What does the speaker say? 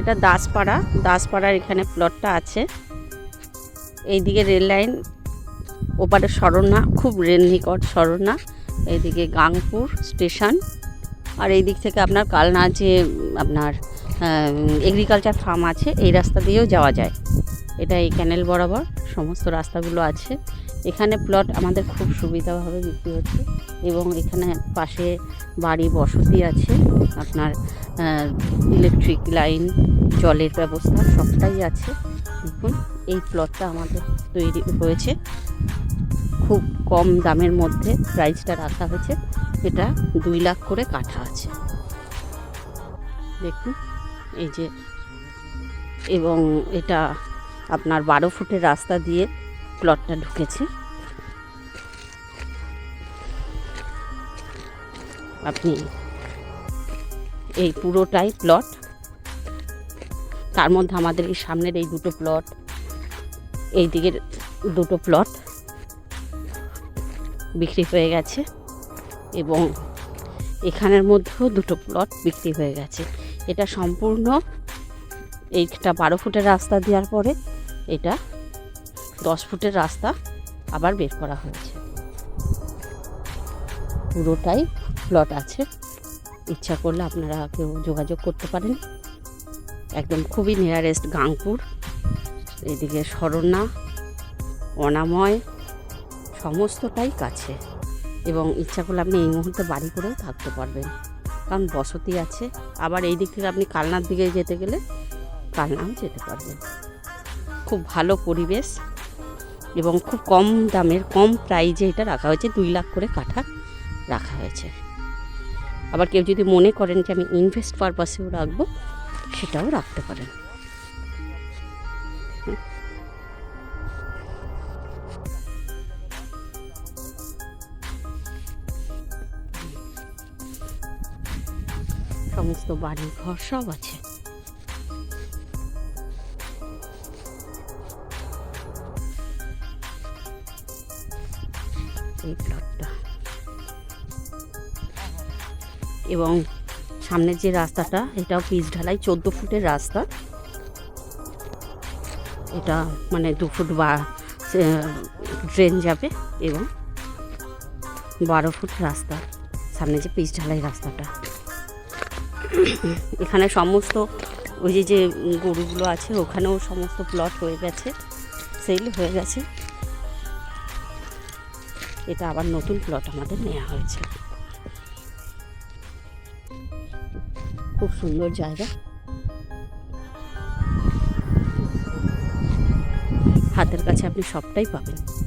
এটা দাসপাড়া। দাসপাড়ার এখানে প্লটটা আছে। এইদিকে রেল লাইন ওপারে সরনা, খুব রেল নিকট সরনা। এইদিকে গাংপুর স্টেশন আর এই দিক থেকে আপনার কালনা যে আপনার এগ্রিকালচার ফার্ম আছে, এই রাস্তা দিয়েও যাওয়া যায়। এটা এই ক্যানেল বরাবর, সমস্ত রাস্তাগুলো আছে। এখানে প্লট আমাদের খুব সুবিধাভাবে বিক্রি হচ্ছে এবং এখানে পাশে বাড়ি বসতি আছে, আপনার ইলেকট্রিক লাইন জলের ব্যবস্থা সবটাই আছে। দেখুন, এই প্লটটা আমাদের তৈরি হয়েছে। খুব কম দামের মধ্যে প্রাইসটা রাখা হয়েছে, এটা দুই লাখ করে কাঠা আছে। দেখুন, এই যে, এবং এটা আপনার বারো ফুটের রাস্তা দিয়ে প্লটটা ঢুকেছে। আপনি এই পুরোটাই প্লট। তার মধ্যে আমাদের এই সামনের এই দুটো প্লট, এই দিকের দুটো প্লট বিক্রি হয়ে গেছে এবং এখানের মধ্যেও দুটো প্লট বিক্রি হয়ে গেছে। এটা সম্পূর্ণ এইটা বারো ফুটের রাস্তা দেওয়ার পরে এটা দশ ফুটের রাস্তা আবার বের করা হয়েছে। পুরোটাই প্লট আছে। ইচ্ছা করলে আপনারা কেউ যোগাযোগ করতে পারেন। একদম খুবই নিয়ারেস্ট গাংপুর। এদিকে শরণা, অনাময়, সমস্তটাই কাছে। এবং ইচ্ছা করলে আপনি এই মুহূর্তে বাড়ি করেও থাকতে পারবেন। কারণ বসতি আছে। আবার এই দিক থেকে আপনি কালনার দিকে যেতে গেলে কালনাও যেতে পারবেন। খুব ভালো পরিবেশ। এবং খুব কম দামের, কম প্রাইজে এটা রাখা হয়েছে, দুই লাখ করে কাঠা রাখা হয়েছে। আবার কেউ যদি মনে করেন যে আমি ইনভেস্ট পারপাসেও রাখব, সেটাও রাখতে পারেন। সমস্ত বাড়ি ঘর সব আছে। এই প্লটটা। এবং সামনের যে রাস্তাটা, এটাও পিচ ঢালাই, চোদ্দ ফুটের রাস্তা। এটা মানে দু ফুট বা ড্রেন যাবে এবং বারো ফুট রাস্তা, সামনে যে পিচ ঢালাই রাস্তাটা। এখানে সমস্ত, ওই যে যে গরুগুলো আছে, ওখানেও সমস্ত প্লট হয়ে গেছে, সেল হয়ে গেছে। এটা আবার নতুন প্লট আমাদের নেওয়া হয়েছে। খুব সুন্দর জায়গা। হাতের কাছে আপনি সবটাই পাবেন।